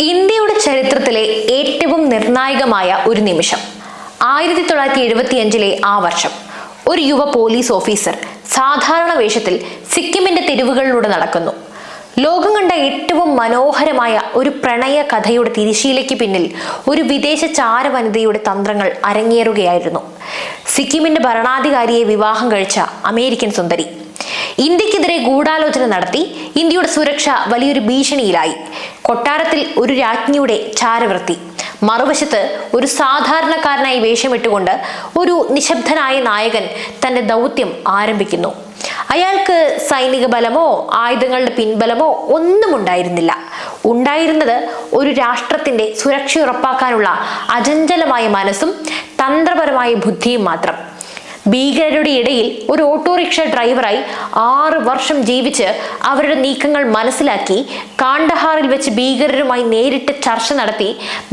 ഇന്ത്യയുടെ ചരിത്രത്തിലെ ഏറ്റവും നിർണായകമായ ഒരു നിമിഷം. ആയിരത്തി തൊള്ളായിരത്തി എഴുപത്തി അഞ്ചിലെ ആ വർഷം ഒരു യുവ പോലീസ് ഓഫീസർ സാധാരണ വേഷത്തിൽ സിക്കിമിന്റെ തെരുവുകളിലൂടെ നടക്കുന്നു. ലോകം കണ്ട ഏറ്റവും മനോഹരമായ ഒരു പ്രണയ കഥയുടെ തിരിശീലയ്ക്ക് പിന്നിൽ ഒരു വിദേശ ചാരവനിതയുടെ തന്ത്രങ്ങൾ അരങ്ങേറുകയായിരുന്നു. സിക്കിമിന്റെ ഭരണാധികാരിയെ വിവാഹം കഴിച്ച അമേരിക്കൻ സുന്ദരി. ഇന്ത്യക്കെതിരെ ഗൂഢാലോചന നടത്തി ഇന്ത്യയുടെ സുരക്ഷ വലിയൊരു ഭീഷണിയിലായി. കൊട്ടാരത്തിൽ ഒരു രാജ്ഞിയുടെ ചാരവൃത്തി. മറുവശത്ത് ഒരു സാധാരണക്കാരനായി വേഷമിട്ടുകൊണ്ട് ഒരു നിശബ്ദനായ നായകൻ തന്റെ ദൗത്യം ആരംഭിക്കുന്നു. അയാൾക്ക് സൈനിക ബലമോ ആയുധങ്ങളുടെ പിൻബലമോ ഒന്നും ഉണ്ടായിരുന്നില്ല ഉണ്ടായിരുന്നത് ഒരു രാഷ്ട്രത്തിന്റെ സുരക്ഷ ഉറപ്പാക്കാനുള്ള അചഞ്ചലമായ മനസ്സും തന്ത്രപരമായ ബുദ്ധിയും മാത്രം. ഭീകരരുടെ ഇടയിൽ ഒരു ഓട്ടോറിക്ഷ ഡ്രൈവറായി ആറ് വർഷം ജീവിച്ച് അവരുടെ നീക്കങ്ങൾ മനസ്സിലാക്കി കാണ്ടഹാറിൽ വെച്ച് ഭീകരരുമായി നേരിട്ട് ചർച്ച നടത്തി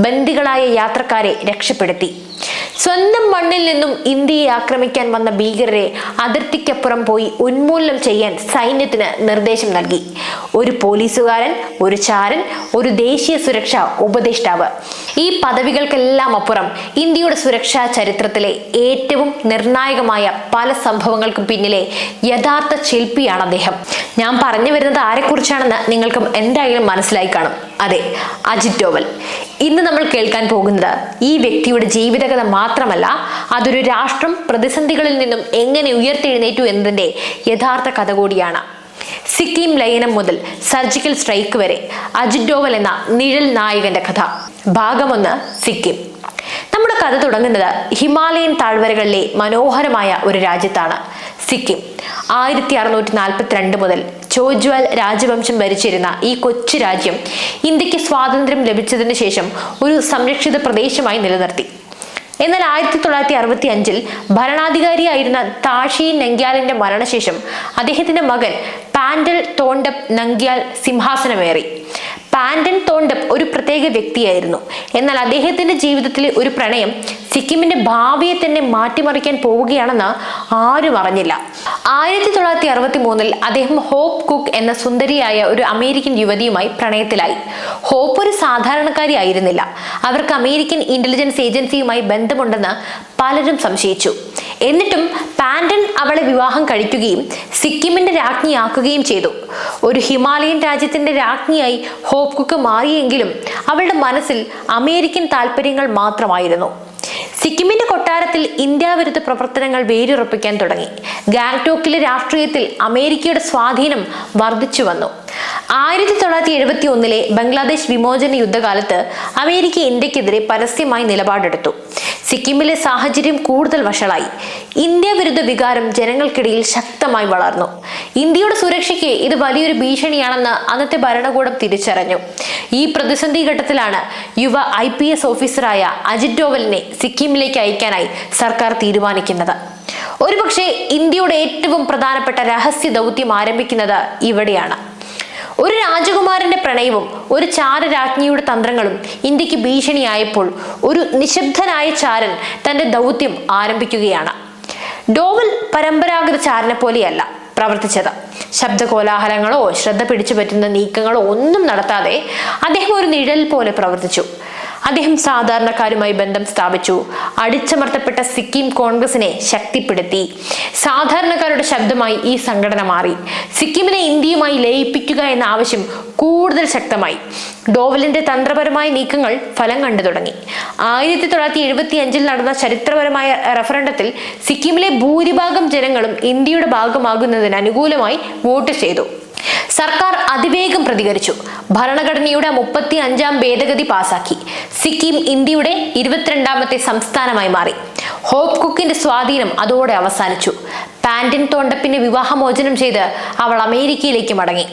ബന്ദികളായ യാത്രക്കാരെ രക്ഷപ്പെടുത്തി. സ്വന്തം മണ്ണിൽ നിന്നും ഇന്ത്യയെ ആക്രമിക്കാൻ വന്ന ഭീകരരെ അതിർത്തിക്കപ്പുറം പോയി ഉന്മൂലനം ചെയ്യാൻ സൈന്യത്തിന് നിർദ്ദേശം നൽകി. ഒരു പോലീസുകാരൻ ഒരു ചാരൻ ഒരു ദേശീയ സുരക്ഷാ ഉപദേഷ്ടാവ്. ഈ പദവികൾക്കെല്ലാം അപ്പുറം ഇന്ത്യയുടെ സുരക്ഷാ ചരിത്രത്തിലെ ഏറ്റവും നിർണായകമായ പല സംഭവങ്ങൾക്കും പിന്നിലെ യഥാർത്ഥ ശില്പിയാണ് അദ്ദേഹം. ഞാൻ പറഞ്ഞു വരുന്നത് ആരെക്കുറിച്ചാണെന്ന് നിങ്ങൾക്കും എന്തായാലും മനസ്സിലായി കാണും. അതെ അജിത് ഡോവൽ. ഇന്ന് നമ്മൾ കേൾക്കാൻ പോകുന്നത് ഈ വ്യക്തിയുടെ ജീവിതകഥ മാത്രമല്ല അതൊരു രാഷ്ട്രം പ്രതിസന്ധികളിൽ നിന്നും എങ്ങനെ ഉയർത്തെഴുന്നേറ്റു എന്നതിന്റെ യഥാർത്ഥ കഥ കൂടിയാണ്. സിക്കിം ലയനം മുതൽ സർജിക്കൽ സ്ട്രൈക്ക് വരെ അജിത് ഡോവൽ എന്ന നിഴൽ നായകന്റെ കഥ. ഭാഗമൊന്ന് സിക്കിം. നമ്മുടെ കഥ തുടങ്ങുന്നത് ഹിമാലയൻ താഴ്വരകളിലെ മനോഹരമായ ഒരു രാജ്യത്താണ് സിക്കിം. ആയിരത്തി അറുന്നൂറ്റി നാൽപ്പത്തിരണ്ട് മുതൽ ചോജ്വാൽ രാജവംശം ഭരിച്ചിരുന്ന ഈ കൊച്ചു രാജ്യം ഇന്ത്യയ്ക്ക് സ്വാതന്ത്ര്യം ലഭിച്ചതിന് ശേഷം ഒരു സംരക്ഷിത പ്രദേശമായി നിലനിർത്തി. എന്നാൽ ആയിരത്തി തൊള്ളായിരത്തി അറുപത്തി അഞ്ചിൽ ഭരണാധികാരിയായിരുന്ന താഷി നങ്ക്യാലിന്റെ മരണശേഷം അദ്ദേഹത്തിന്റെ മകൻ പാൻഡൽ തോണ്ടപ് നങ്ക്യാൽ സിംഹാസനമേറി. പാൻഡൻ തോണ്ടം ഒരു പ്രത്യേക വ്യക്തിയായിരുന്നു. എന്നാൽ അദ്ദേഹത്തിന്റെ ജീവിതത്തിലെ ഒരു പ്രണയം സിക്കിമിന്റെ ഭാവിയെ തന്നെ മാറ്റിമറിക്കാൻ പോവുകയാണെന്ന് ആരും അറിഞ്ഞില്ല. ആയിരത്തി തൊള്ളായിരത്തി അറുപത്തി മൂന്നിൽ അദ്ദേഹം ഹോപ്പ് കുക്ക് എന്ന സുന്ദരിയായ ഒരു അമേരിക്കൻ യുവതിയുമായി പ്രണയത്തിലായി. ഹോപ്പ് ഒരു സാധാരണക്കാരി ആയിരുന്നില്ല. അവർക്ക് അമേരിക്കൻ ഇന്റലിജൻസ് ഏജൻസിയുമായി ബന്ധമുണ്ടെന്ന് പലരും സംശയിച്ചു. എന്നിട്ടും പാൻഡൻ അവളെ വിവാഹം കഴിക്കുകയും സിക്കിമിന്റെ രാജ്ഞിയാക്കുകയും ചെയ്തു. ഒരു ഹിമാലയൻ രാജ്യത്തിന്റെ രാജ്ഞിയായി ഹോപ്കുക്ക് മാറിയെങ്കിലും അവളുടെ മനസ്സിൽ അമേരിക്കൻ താല്പര്യങ്ങൾ മാത്രമായിരുന്നു. സിക്കിമിന്റെ കൊട്ടാരത്തിൽ ഇന്ത്യ വിരുദ്ധ പ്രവർത്തനങ്ങൾ വേരുറപ്പിക്കാൻ തുടങ്ങി. ഗാങ്ടോക്കിലെ രാഷ്ട്രീയത്തിൽ അമേരിക്കയുടെ സ്വാധീനം വർദ്ധിച്ചു വന്നു. ആയിരത്തി തൊള്ളായിരത്തി എഴുപത്തി ഒന്നിലെ ബംഗ്ലാദേശ് വിമോചന യുദ്ധകാലത്ത് അമേരിക്ക ഇന്ത്യക്കെതിരെ പരസ്യമായി നിലപാടെടുത്തു. സിക്കിമിലെ സാഹചര്യം കൂടുതൽ വഷളായി. ഇന്ത്യ വിരുദ്ധ വികാരം ജനങ്ങൾക്കിടയിൽ ശക്തമായി വളർന്നു. ഇന്ത്യയുടെ സുരക്ഷയ്ക്ക് ഇത് വലിയൊരു ഭീഷണിയാണെന്ന് അന്നത്തെ ഭരണകൂടം തിരിച്ചറിഞ്ഞു. ഈ പ്രതിസന്ധി ഘട്ടത്തിലാണ് യുവ ഐ പി എസ് ഓഫീസറായ അജിത് ഡോവലിനെ സിക്കിമിലേക്ക് അയക്കാനായി സർക്കാർ തീരുമാനിക്കുന്നത്. ഒരുപക്ഷെ ഇന്ത്യയുടെ ഏറ്റവും പ്രധാനപ്പെട്ട രഹസ്യ ദൗത്യം ആരംഭിക്കുന്നത് ഇവിടെയാണ്. ഒരു രാജകുമാരന്റെ പ്രണയവും ഒരു ചാര ചാരരാജ്ഞിയുടെ തന്ത്രങ്ങളും ഇന്ത്യയ്ക്ക് ഭീഷണിയായപ്പോൾ ഒരു നിശബ്ദനായ ചാരൻ തന്റെ ദൗത്യം ആരംഭിക്കുകയാണ്. ഡോവൽ പരമ്പരാഗത ചാരനെ പോലെയല്ല പ്രവർത്തിച്ചത്. ശബ്ദ കോലാഹലങ്ങളോ ശ്രദ്ധ പിടിച്ചു പറ്റുന്ന നീക്കങ്ങളോ ഒന്നും നടത്താതെ അദ്ദേഹം ഒരു നിഴൽ പോലെ പ്രവർത്തിച്ചു. അദ്ദേഹം സാധാരണക്കാരുമായി ബന്ധം സ്ഥാപിച്ചു. അടിച്ചമർത്തപ്പെട്ട സിക്കിം കോൺഗ്രസിനെ ശക്തിപ്പെടുത്തി. സാധാരണക്കാരുടെ ശബ്ദമായി ഈ സംഘടന മാറി. സിക്കിമിനെ ഇന്ത്യയുമായി ലയിപ്പിക്കുക എന്ന ആവശ്യം കൂടുതൽ ശക്തമായി. ഡോവലിന്റെ തന്ത്രപരമായ നീക്കങ്ങൾ ഫലം കണ്ടു തുടങ്ങി. ആയിരത്തി തൊള്ളായിരത്തി എഴുപത്തി അഞ്ചിൽ നടന്ന ചരിത്രപരമായ റഫറണ്ടത്തിൽ സിക്കിമിലെ ഭൂരിഭാഗം ജനങ്ങളും ഇന്ത്യയുടെ ഭാഗമാകുന്നതിന് അനുകൂലമായി വോട്ട് ചെയ്തു. സർക്കാർ അതിവേഗം പ്രതികരിച്ചു. ഭരണഘടനയുടെ മുപ്പത്തി അഞ്ചാം ഭേദഗതി പാസാക്കി. സിക്കിം ഇന്ത്യയുടെ ഇരുപത്തിരണ്ടാമത്തെ സംസ്ഥാനമായി മാറി. ഹോപ്പ് കുക്കിന്റെ സ്വാധീനം അതോടെ അവസാനിച്ചു. പാൻഡിൻ തോണ്ടപ്പിന്റെ വിവാഹമോചനം ചെയ്ത് അവൾ അമേരിക്കയിലേക്ക് മടങ്ങി.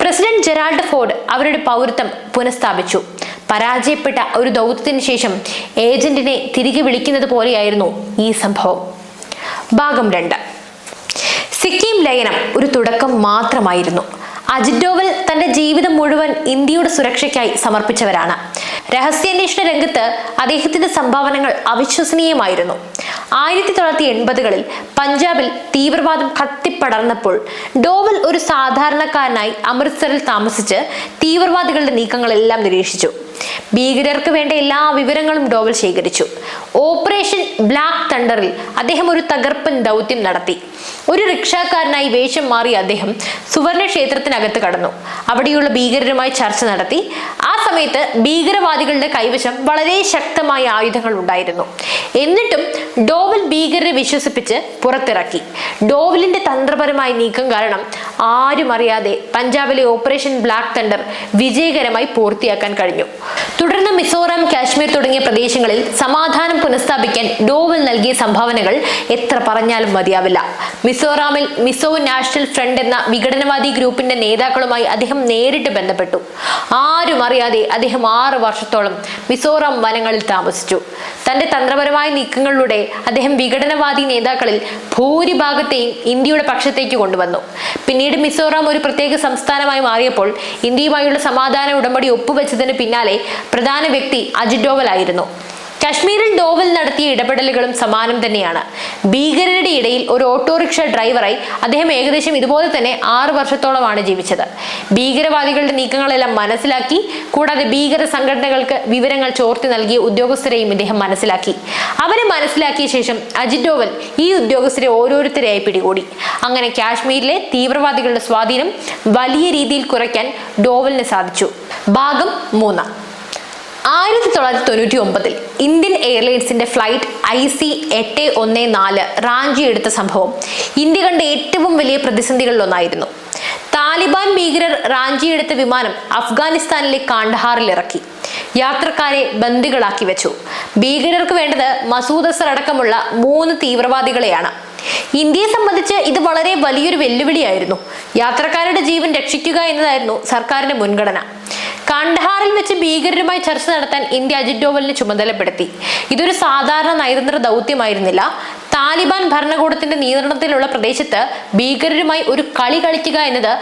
പ്രസിഡന്റ് ജെറാൾഡ് ഫോർഡ് അവരുടെ പൗരത്വം പുനഃസ്ഥാപിച്ചു. പരാജയപ്പെട്ട ഒരു ദൗത്യത്തിന് ശേഷം ഏജന്റിനെ തിരികെ വിളിക്കുന്നത് പോലെയായിരുന്നു ഈ സംഭവം. ഭാഗം രണ്ട്. സിക്കിം ലയനം ഒരു തുടക്കം മാത്രമായിരുന്നു. അജിത് ഡോവൽ തന്റെ ജീവിതം മുഴുവൻ ഇന്ത്യയുടെ സുരക്ഷയ്ക്കായി സമർപ്പിച്ചവരാണ്. രഹസ്യാന്വേഷണ രംഗത്ത് അദ്ദേഹത്തിന്റെ സംഭാവനകൾ അവിശ്വസനീയമായിരുന്നു. ആയിരത്തി തൊള്ളായിരത്തി എൺപതുകളിൽ പഞ്ചാബിൽ തീവ്രവാദം കത്തിപ്പടർന്നപ്പോൾ ഡോവൽ ഒരു സാധാരണക്കാരനായി അമൃത്സറിൽ താമസിച്ച് തീവ്രവാദികളുടെ നീക്കങ്ങളെല്ലാം നിരീക്ഷിച്ചു. ഭീകരർക്ക് വേണ്ട എല്ലാ വിവരങ്ങളും ഡോവൽ ശേഖരിച്ചു. ഓപ്പറേഷൻ ബ്ലാക്ക് തണ്ടറിൽ അദ്ദേഹം ഒരു തകർപ്പൻ ദൗത്യം നടത്തി. ഒരു റിക്ഷാക്കാരനായി വേഷം മാറി അദ്ദേഹം സുവർണ ക്ഷേത്രത്തിനകത്ത് കടന്നു. അവിടെയുള്ള ഭീകരരുമായി ചർച്ച നടത്തി. ആ സമയത്ത് ഭീകരവാദികളുടെ കൈവശം വളരെ ശക്തമായ ആയുധങ്ങൾ ഉണ്ടായിരുന്നു. എന്നിട്ടും ഡോവൽ ഭീകരരെ വിശ്വസിപ്പിച്ച് പുറത്തിറക്കി. ഡോവലിന്റെ തന്ത്രപരമായ നീക്കം കാരണം ആരും അറിയാതെ പഞ്ചാബിലെ ഓപ്പറേഷൻ ബ്ലാക്ക് തണ്ടർ വിജയകരമായി പൂർത്തിയാക്കാൻ കഴിഞ്ഞു. തുടർന്ന് മിസോറാം കാശ്മീർ തുടങ്ങിയ പ്രദേശങ്ങളിൽ സമാധാനം പുനഃസ്ഥാപിക്കാൻ ഡോവൽ നൽകിയ സംഭാവനകൾ എത്ര പറഞ്ഞാലും മതിയാവില്ല. മിസോറാമിൽ മിസോ നാഷണൽ ഫ്രണ്ട് എന്ന വിഘടനവാദി ഗ്രൂപ്പിന്റെ നേതാക്കളുമായി അദ്ദേഹം നേരിട്ട് ബന്ധപ്പെട്ടു. ആരും അറിയാതെ അദ്ദേഹം ആറ് വർഷത്തോളം മിസോറാം വനങ്ങളിൽ താമസിച്ചു. തന്റെ തന്ത്രപരമായ നീക്കങ്ങളിലൂടെ അദ്ദേഹം വിഘടനവാദി നേതാക്കളിൽ ഭൂരിഭാഗത്തെയും ഇന്ത്യയുടെ പക്ഷത്തേക്ക് കൊണ്ടുവന്നു. പിന്നീട് മിസോറാം ഒരു പ്രത്യേക സംസ്ഥാനമായി മാറിയപ്പോൾ ഇന്ത്യയുമായുള്ള സമാധാന ഉടമ്പടി ഒപ്പുവെച്ചതിന് പിന്നാലെ പ്രധാന വ്യക്തി അജിത് ഡോവൽ ആയിരുന്നു. കശ്മീരിൽ ഡോവൽ നടത്തിയ ഇടപെടലുകളും സമാനം തന്നെയാണ്. ഭീകരരുടെ ഇടയിൽ ഒരു ഓട്ടോറിക്ഷ ഡ്രൈവറായി അദ്ദേഹം ഏകദേശം ഇതുപോലെ തന്നെ ആറ് വർഷത്തോളമാണ് ജീവിച്ചത്. ഭീകരവാദികളുടെ നീക്കങ്ങളെല്ലാം മനസ്സിലാക്കി കൂടാതെ ഭീകര സംഘടനകൾക്ക് വിവരങ്ങൾ ചോർത്തി നൽകിയ ഉദ്യോഗസ്ഥരെയും ഇദ്ദേഹം മനസ്സിലാക്കി. അവരെ മനസ്സിലാക്കിയ ശേഷം അജിത് ഡോവൽ ഈ ഉദ്യോഗസ്ഥരെ ഓരോരുത്തരെയായി പിടികൂടി. അങ്ങനെ കാശ്മീരിലെ തീവ്രവാദികളുടെ സ്വാധീനം വലിയ രീതിയിൽ കുറയ്ക്കാൻ ഡോവലിന് സാധിച്ചു. ഭാഗം മൂന്ന്. ആയിരത്തി തൊള്ളായിരത്തി തൊണ്ണൂറ്റി ഒമ്പതിൽ ഇന്ത്യൻ എയർലൈൻസിന്റെ ഫ്ലൈറ്റ് ഐ സി എട്ട് ഒന്ന് നാല് റാഞ്ചി എടുത്ത സംഭവം. ഇന്ത്യ കണ്ട ഏറ്റവും വലിയ പ്രതിസന്ധികളിലൊന്നായിരുന്നു. താലിബാൻ ഭീകരർ റാഞ്ചി എടുത്ത വിമാനം അഫ്ഗാനിസ്ഥാനിലെ കാണ്ഡഹാറിൽ ഇറക്കി. യാത്രക്കാരെ ബന്ദികളാക്കി വെച്ചു. ഭീകരർക്ക് വേണ്ടത് മസൂദ് അസർ അടക്കമുള്ള മൂന്ന് തീവ്രവാദികളെയാണ്. ഇന്ത്യയെ സംബന്ധിച്ച് ഇത് വളരെ വലിയൊരു വെല്ലുവിളിയായിരുന്നു. യാത്രക്കാരുടെ ജീവൻ രക്ഷിക്കുക എന്നതായിരുന്നു സർക്കാരിന്റെ മുൻഗണന. കാണ്ഡഹാറിൽ വെച്ച് ഭീകരരുമായി ചർച്ച നടത്താൻ ഇന്ത്യ അജിത് ഡോവലിനെ ചുമതലപ്പെടുത്തി. ഇതൊരു സാധാരണ നയതന്ത്ര ദൗത്യമായിരുന്നില്ല. താലിബാൻ ഭരണകൂടത്തിന്റെ നിയന്ത്രണത്തിലുള്ള പ്രദേശത്ത് ഭീകരരുമായി ഒരു കളി കളിക്കുക എന്നത്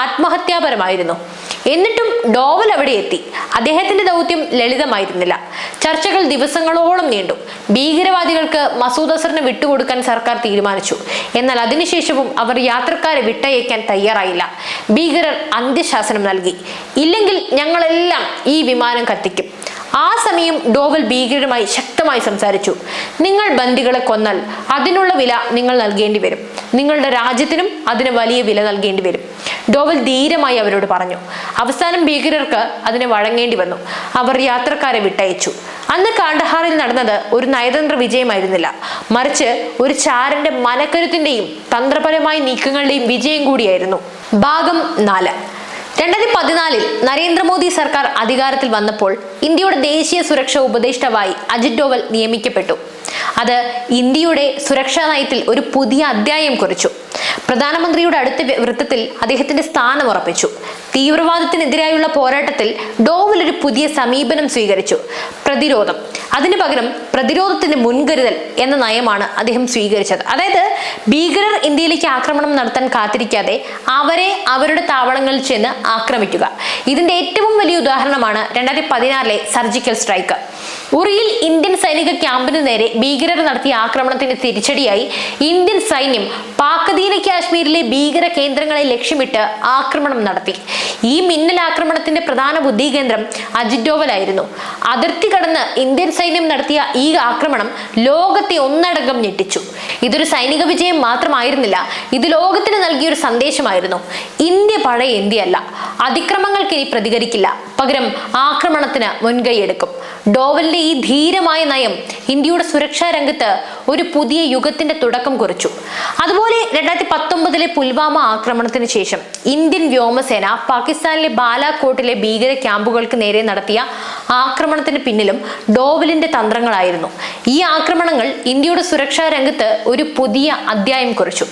ആത്മഹത്യാപരമായിരുന്നു. എന്നിട്ടും ഡോവൽ അവിടെ എത്തി. അദ്ദേഹത്തിന്റെ ദൗത്യം ലളിതമായിരുന്നില്ല. ചർച്ചകൾ ദിവസങ്ങളോളം നീണ്ടു. ഭീകരവാദികൾക്ക് മസൂദ് അസറിനെ വിട്ടുകൊടുക്കാൻ സർക്കാർ തീരുമാനിച്ചു. എന്നാൽ അതിനുശേഷവും അവർ യാത്രക്കാരെ വിട്ടയക്കാൻ തയ്യാറായില്ല. ഭീകരർ അന്ത്യശാസനം നൽകി. ഇല്ലെങ്കിൽ ഞങ്ങളെല്ലാം ഈ വിമാനം കത്തിക്കും. ആ സമയം ഡോവൽ ഭീകരരുമായി ശക്തമായി സംസാരിച്ചു. നിങ്ങൾ ബന്ദികളെ കൊന്നാൽ അതിനുള്ള വില നിങ്ങൾ നൽകേണ്ടി വരും. നിങ്ങളുടെ രാജ്യത്തിനും അതിന് വലിയ വില നൽകേണ്ടി വരും. ഡോവൽ ധീരമായി അവരോട് പറഞ്ഞു. അവസാനം ഭീകരർക്ക് അതിനെ വഴങ്ങേണ്ടി വന്നു. അവർ യാത്രക്കാരെ വിട്ടയച്ചു. അന്ന് കാണ്ഡഹാറിൽ നടന്നത് ഒരു നയതന്ത്ര വിജയമായിരുന്നില്ല. മറിച്ച് ഒരു ചാരന്റെ മനക്കരുത്തിന്റെയും തന്ത്രപരമായ നീക്കങ്ങളുടെയും വിജയം കൂടിയായിരുന്നു. ഭാഗം നാല്. രണ്ടായിരത്തി പതിനാലിൽ നരേന്ദ്രമോദി സർക്കാർ അധികാരത്തിൽ വന്നപ്പോൾ ഇന്ത്യയുടെ ദേശീയ സുരക്ഷാ ഉപദേഷ്ടാവായി അജിത് ഡോവൽ നിയമിക്കപ്പെട്ടു. അത് ഇന്ത്യയുടെ സുരക്ഷാ നയത്തിൽ ഒരു പുതിയ അധ്യായം കുറിച്ചു. പ്രധാനമന്ത്രിയുടെ അടുത്ത വൃത്തത്തിൽ അദ്ദേഹത്തിന്റെ സ്ഥാനം ഉറപ്പിച്ചു. തീവ്രവാദത്തിനെതിരായുള്ള പോരാട്ടത്തിൽ ഡോവൽ ഒരു പുതിയ സമീപനം സ്വീകരിച്ചു. പ്രതിരോധം അതിനു പകരം പ്രതിരോധത്തിന് മുൻകരുതൽ എന്ന നയമാണ് അദ്ദേഹം സ്വീകരിച്ചത്. അതായത് ഭീകരർ ഇന്ത്യയിലേക്ക് ആക്രമണം നടത്താൻ കാത്തിരിക്കാതെ അവരെ അവരുടെ താവളങ്ങളിൽ ചെന്ന് ആക്രമിക്കുക. ഇതിന്റെ ഏറ്റവും വലിയ ഉദാഹരണമാണ് രണ്ടായിരത്തി പതിനാറിലെ സർജിക്കൽ സ്ട്രൈക്ക്. ഉറിയിൽ ഇന്ത്യൻ സൈനിക ക്യാമ്പിന് നേരെ ഭീകരർ നടത്തിയ ആക്രമണത്തിന് തിരിച്ചടിയായി ഇന്ത്യൻ സൈന്യം പാക്കദീന കാശ്മീരിലെ ഭീകര കേന്ദ്രങ്ങളെ ലക്ഷ്യമിട്ട് ആക്രമണം നടത്തി. ഈ മിന്നൽ ആക്രമണത്തിന്റെ പ്രധാന ബുദ്ധികേന്ദ്രം അജിത് ഡോവലായിരുന്നു അതിർത്തി കടന്ന് ഇന്ത്യൻ സൈന്യം നടത്തിയ ഈ ആക്രമണം ലോകത്തെ ഒന്നടങ്കം ഞെട്ടിച്ചു. ഇതൊരു സൈനിക വിജയം മാത്രമായിരുന്നില്ല ഇത് ലോകത്തിന് നൽകിയ ഒരു സന്ദേശമായിരുന്നു. ഇന്ത്യ പഴയ ഇന്ത്യയല്ല. അതിക്രമങ്ങൾക്ക് ഇനി പ്രതികരിക്കില്ല. പകരം ആക്രമണത്തിന് മുൻകൈയെടുക്കും. ഡോവലിന്റെ ഈ ധീരമായ നയം ഇന്ത്യയുടെ സുരക്ഷാ രംഗത്ത് ഒരു പുതിയ യുഗത്തിന്റെ തുടക്കം കുറിച്ചു. അതുപോലെ രണ്ടായിരത്തി പത്തൊമ്പതിലെ പുൽവാമ ആക്രമണത്തിന് ശേഷം ഇന്ത്യൻ വ്യോമസേന പാകിസ്ഥാനിലെ ബാലാകോട്ടിലെ ഭീകര ക്യാമ്പുകൾക്ക് നേരെ നടത്തിയ ആക്രമണത്തിന് പിന്നിലും ഡോവലിന്റെ തന്ത്രങ്ങളായിരുന്നു. ഈ ആക്രമണങ്ങൾ ഇന്ത്യയുടെ സുരക്ഷാ രംഗത്ത് ഒരു പുതിയ അധ്യായം കുറിച്ചു.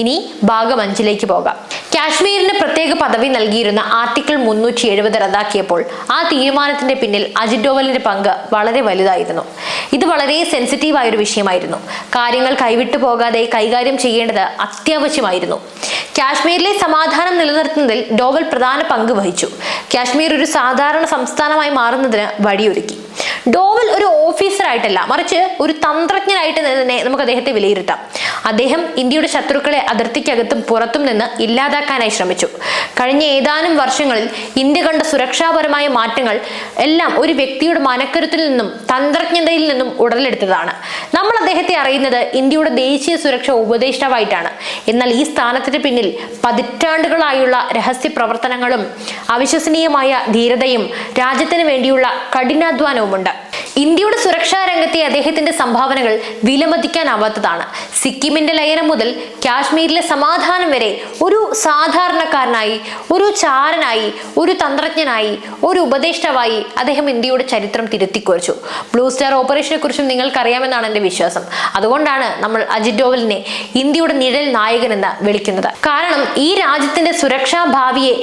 ഇനി ഭാഗം അഞ്ചിലേക്ക് പോകാം. കാശ്മീരിന് പ്രത്യേക പദവി നൽകിയിരുന്ന ആർട്ടിക്കിൾ മുന്നൂറ്റി എഴുപത് റദ്ദാക്കിയപ്പോൾ ആ തീരുമാനത്തിന്റെ പിന്നിൽ അജിത് ഡോവലിന്റെ പങ്ക് വളരെ വലുതായിരുന്നു. ഇത് വളരെ സെൻസിറ്റീവ് ആയൊരു വിഷയമായിരുന്നു. കാര്യങ്ങൾ കൈവിട്ടു പോകാതെ കൈകാര്യം ചെയ്യേണ്ടത് അത്യാവശ്യമായിരുന്നു. കാശ്മീരിലെ സമാധാനം നിലനിർത്തുന്നതിൽ ഡോവൽ പ്രധാന പങ്ക് വഹിച്ചു. കാശ്മീർ ഒരു സാധാരണ സംസ്ഥാനമായി മാറുന്നതിന് വഴിയൊരുക്കി. ഡോവൽ ഒരു ഓഫീസറായിട്ടല്ല മറിച്ച് ഒരു തന്ത്രജ്ഞനായിട്ട് തന്നെ നമുക്ക് അദ്ദേഹത്തെ വിലയിരുത്താം. അദ്ദേഹം ഇന്ത്യയുടെ ശത്രുക്കളെ അതിർത്തിക്കകത്തും പുറത്തും നിന്ന് ഇല്ലാതാക്കാനായി ശ്രമിച്ചു. കഴിഞ്ഞ ഏതാനും വർഷങ്ങളിൽ ഇന്ത്യ കണ്ട സുരക്ഷാപരമായ മാറ്റങ്ങൾ എല്ലാം ഒരു വ്യക്തിയുടെ മനക്കരുത്തിൽ നിന്നും തന്ത്രജ്ഞതയിൽ നിന്നും ഉടലെടുത്തതാണ്. നമ്മൾ അദ്ദേഹത്തെ അറിയുന്നത് ഇന്ത്യയുടെ ദേശീയ സുരക്ഷ ഉപദേഷ്ടാവായിട്ടാണ്. എന്നാൽ ഈ സ്ഥാനത്തിന് പിന്നിൽ പതിറ്റാണ്ടുകളായുള്ള രഹസ്യ പ്രവർത്തനങ്ങളും അവിശ്വസനീയമായ ധീരതയും രാജ്യത്തിന് വേണ്ടിയുള്ള കഠിനാധ്വാനവുമുണ്ട്. ഇന്ത്യയുടെ സുരക്ഷാ രംഗത്തെ അദ്ദേഹത്തിന്റെ സംഭാവനകൾ വിലമതിക്കാനാവാത്തതാണ്. സിക്കിമിന്റെ ലയനം മുതൽ കാശ്മീരിലെ സമാധാനം വരെ ഒരു സാധാരണക്കാരനായി ഒരു ചാരനായി ഒരു തന്ത്രജ്ഞനായി ഒരു ഉപദേഷ്ടാവായി അദ്ദേഹം ഇന്ത്യയുടെ ചരിത്രം തിരുത്തിക്കുറിച്ചു ബ്ലൂ സ്റ്റാർ ഓപ്പറേഷനെ കുറിച്ചും നിങ്ങൾക്കറിയാമെന്നാണ് എന്റെ വിശ്വാസം. അതുകൊണ്ടാണ് നമ്മൾ അജിത് ഡോവലിനെ ഇന്ത്യയുടെ നിഴൽ നായകൻ എന്ന് വിളിക്കുന്നത്. കാരണം ഈ രാജ്യത്തിന്റെ സുരക്ഷാ ഭാവിയെ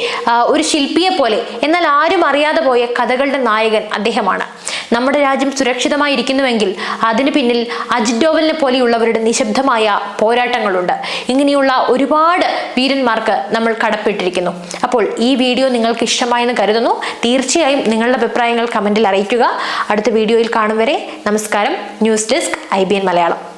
ഒരു ശില്പിയെ പോലെ എന്നാൽ ആരും അറിയാതെ പോയ കഥകളുടെ നായകൻ അദ്ദേഹമാണ്. നമ്മുടെ സുരക്ഷിതമായിരിക്കുന്നുവെങ്കിൽ അതിന് പിന്നിൽ അജിത് ഡോവലിനെ പോലെയുള്ളവരുടെ നിശബ്ദമായ പോരാട്ടങ്ങളുണ്ട്. ഇങ്ങനെയുള്ള ഒരുപാട് വീരന്മാർക്ക് നമ്മൾ കടപ്പെട്ടിരിക്കുന്നു. അപ്പോൾ ഈ വീഡിയോ നിങ്ങൾക്ക് ഇഷ്ടമായെന്ന് കരുതുന്നു. തീർച്ചയായും നിങ്ങളുടെ അഭിപ്രായങ്ങൾ കമന്റിൽ അറിയിക്കുക. അടുത്ത വീഡിയോയിൽ കാണും വരെ നമസ്കാരം. News desk I Malayalam.